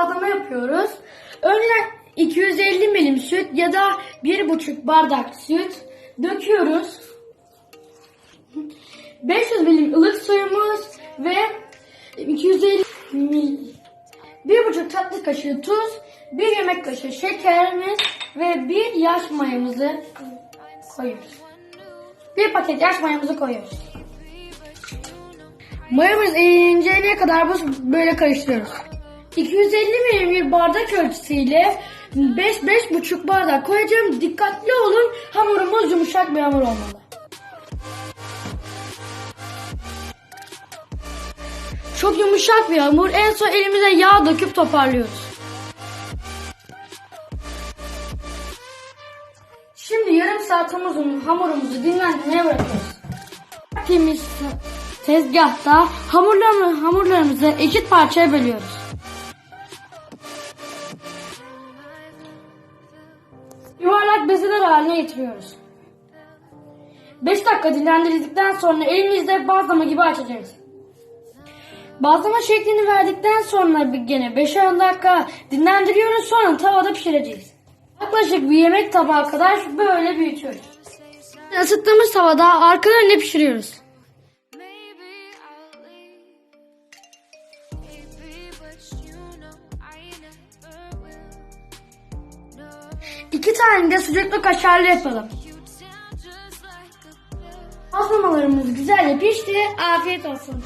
bazlama yapıyoruz. Önceden 250 milim süt ya da 1,5 bardak süt döküyoruz. 500 milim ılık suyumuz ve 250 mil 1,5 tatlı kaşığı tuz, 1 yemek kaşığı şekerimiz ve 1 yaş mayamızı koyuyoruz. Bir paket yaş mayamızı koyuyoruz. Mayamız eriyinceye kadar bu böyle karıştırıyoruz. 250 milim bir bardak ölçüsüyle 5-5,5 bardak koyacağım. Dikkatli olun hamurumuz yumuşak bir hamur olmalı. Çok yumuşak bir hamur. En son elimize yağ döküp toparlıyoruz. Şimdi yarım saat hamurumuzu, dinlendirmeye bırakıyoruz. Temiz tezgahta hamurlarımı, hamurlarımızı eşit parçaya bölüyoruz. Bezeler haline getiriyoruz. 5 dakika dinlendirdikten sonra elimizde bazlama gibi açacağız. Bazlama şeklini verdikten sonra gene 5-10 dakika dinlendiriyoruz sonra tavada pişireceğiz. Yaklaşık bir yemek tabağı kadar böyle büyütüyoruz. Isıttığımız tavada arka önüne pişiriyoruz. Maybe I'll leave. Maybe, but you know İki tane de sucuklu kaşarlı yapalım. Bazlamalarımız güzelce pişti. Afiyet olsun.